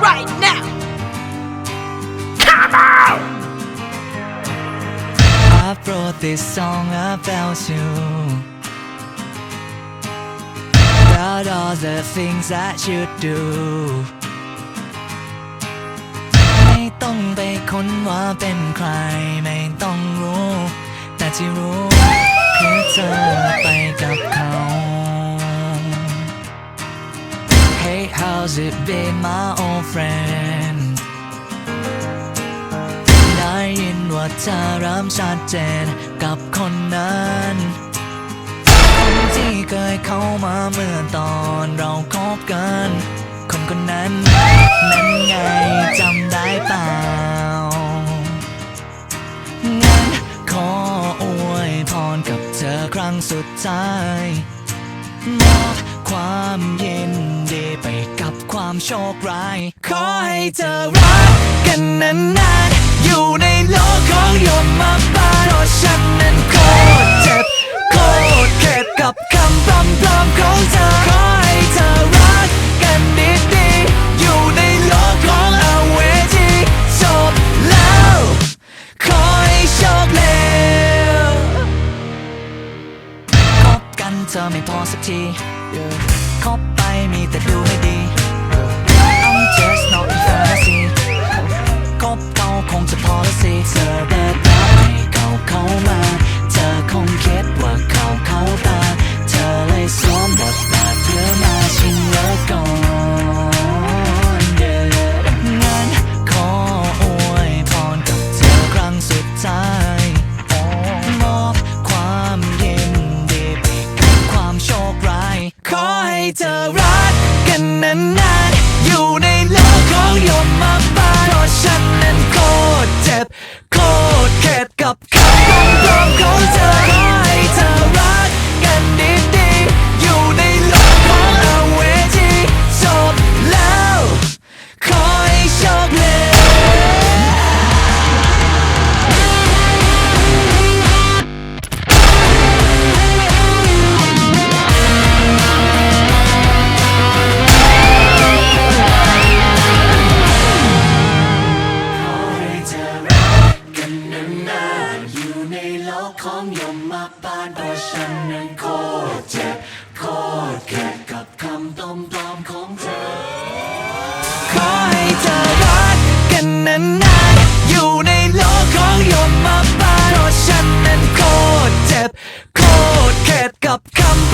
right now Come on I wrote this song about you About all the things that you do ไม่ต้องไปค้นว่าเป็นใคร ไม่ต้องรู้ แต่ที่รู้คือเธอ how's it been my old friend ได้ยินว่าเธอเริ่มชัดเจนกับคนนั้นคนที่เคยเข้ามาเมื่อตอนเราคบกัน คนคนนั้น นั้นไงจำได้เปล่างั้นขออวยพรกับเธอครั้งสุดท้ายมอบความเยิน ความโชคร้าย ขอให้เธอรักกันนานๆ อยู่ในโลกของยมมาบาลเราฉันนั้นโคตรเจ็บ โคตรเข็ดกับคำปลอมๆของเธอ ขอให้เธอรักกันดีๆ อยู่ในโลกของอเวจีจบแล้ว ขอให้โชคเร็วคบกันเธอไม่พอสักที คบไปมีแต่ดูไม่ดี I'm just not in เโคตรเจ็บโคตรแค่กับคำตอมตอมของเธอ ขอให้เธอรักกันนานๆอยู่ในโลกของยมมาบาเพราะฉันนั้นโคตรเจ็บโคตรแค่กับคำ